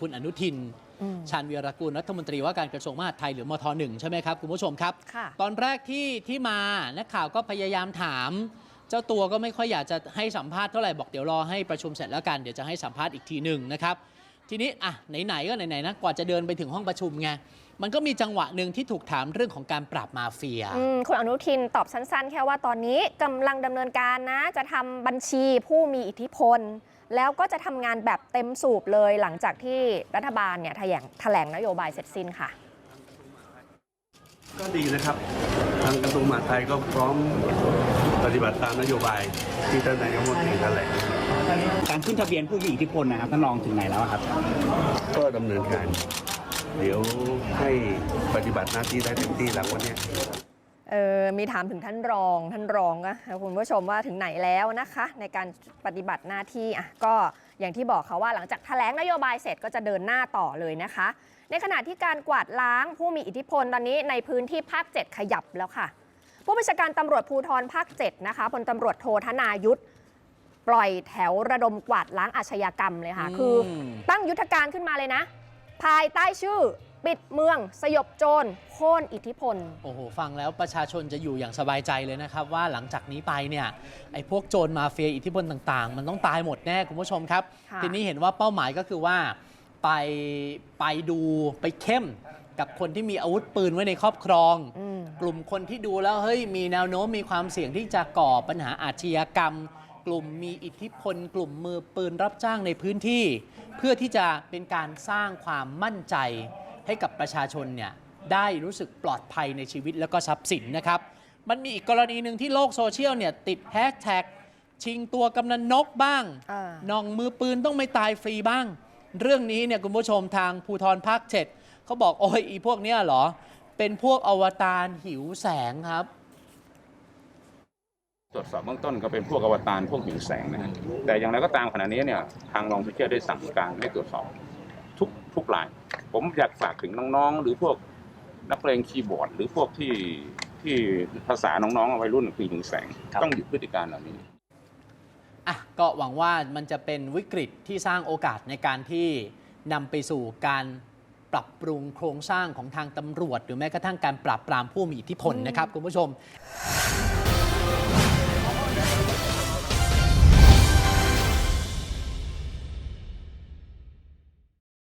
คุณอนุทินอืมชาญวีรกูลรัฐมนตรีว่าการกระทรวงมหาดไทยหรือมทหนึ่งใช่ไหมครับคุณผู้ชมครับค่ะตอนแรกที่ที่มานักข่าวก็พยายามถาม เจ้าตัวก็ไม่ค่อยอยากจะให้สัมภาษณ์เท่าไหร่บอกเดี๋ยวรอให้ประชุมเสร็จแล้วกันเดี๋ยวจะให้สัมภาษณ์อีกทีหนึ่งนะครับ ทีนี้อะไหนๆก็ไหนๆนะกว่าจะเดินไปถึงห้องประชุมไงมันก็มีจังหวะหนึ่งที่ถูกถามเรื่องของการปราบมาเฟียอืมคุณอนุทินตอบสั้น ๆ แค่ว่าตอนนี้กำลังดำเนินการนะ จะทำบัญชีผู้มีอิทธิพล แล้วก็จะทำงานแบบเต็มสูบเลยหลังจากที่รัฐบาลเนี่ยแถลงแถลงนโยบายเสร็จสิ้นค่ะ ก็ดีนะครับ ทางกระทรวงมหาดไทยก็พร้อมปฏิบัติตามนโยบายที่ท่านนายกรัฐมนตรีแถลง การขึ้นทะเบียนผู้มีอิทธิพลนะครับท่านรองถึงไหนแล้วอะครับ ก็ดำเนินการ เดี๋ยวให้ปฏิบัติหน้าที่ได้เต็มที่หลังวันเนี้ย เออมีถามถึงท่านรองท่านรองนะคุณผู้ชมว่าถึงไหนแล้วนะคะ ในการปฏิบัติหน้าที่อะก็อย่างที่บอกเขาว่าหลังจากแถลงนโยบายเสร็จก็จะเดินหน้าต่อเลยนะคะ ในขณะที่การกวาดล้างผู้มีอิทธิพลตอนนี้ในพื้นที่ภาค 7 ขยับแล้วค่ะ ผู้บัญชาการตำรวจภูธรภาค 7 นะคะพลตำรวจโทธนายุทธ ปล่อยแถวระดมกวาดล้างอาชญากรรมเลยค่ะอืมคือตั้งยุทธการขึ้นมาเลยนะ ภายใต้ชื่อปิดเมืองสยบโจรโค่นอิทธิพล โอ้โห ฟังแล้วประชาชนจะอยู่อย่างสบายใจเลยนะครับ ว่าหลังจากนี้ไปเนี่ยไอ้พวกโจรมาเฟียอิทธิพลต่างๆ มันต้องตายหมดแน่คุณผู้ชมครับ ค่ะ ทีนี้เห็นว่าเป้าหมายก็คือว่าไปไปดูไปเข้มกับคนที่มีอาวุธปืนไว้ในครอบครอง อืม กลุ่มคนที่ดูแล้วเฮ้ยมีแนวโน้มมีความเสี่ยงที่จะก่อปัญหาอาชญากรรม กลุ่มมีอิทธิพล กลุ่มมือปืนรับจ้างในพื้นที่ เพื่อที่จะเป็นการสร้างความมั่นใจให้กับประชาชนเนี่ยได้รู้สึกปลอดภัยในชีวิตแล้วก็ทรัพย์สินนะครับ มันมีอีกกรณีหนึ่งที่โลกโซเชียลเนี่ยติดแฮชแท็กชิงตัวกำนันนกบ้างอ่านองมือปืนต้องไม่ตายฟรีบ้าง เรื่องนี้เนี่ยคุณผู้ชมทางภูทรภาคเจ็ดเขาบอกโอ้ยอีพวกเนี้ยเหรอ เป็นพวกอวตารหิวแสงครับ ตรวจสอบเบื้องต้นก็เป็นพวกอวตารพวกหิวแสงนะฮะแต่อย่างไรก็ตามขณะนี้เนี่ยทางรองผู้เชี่ยวได้สั่งการให้ตรวจสอบทุกทุกราย ผมอยากฝากถึงน้องๆ หรือพวกนักเลงคีย์บอร์ด หรือพวกที่ที่ภาษาน้องๆวัยรุ่นคือหิวแสงครับต้องหยุดพฤติการเหล่านี้อะก็หวังว่ามันจะเป็นวิกฤตที่สร้างโอกาสในการที่นำไปสู่การปรับปรุงโครงสร้างของทางตำรวจ หรือแม้กระทั่งการปราบปรามผู้มีอิทธิพลนะครับ คุณผู้ชม Yeah.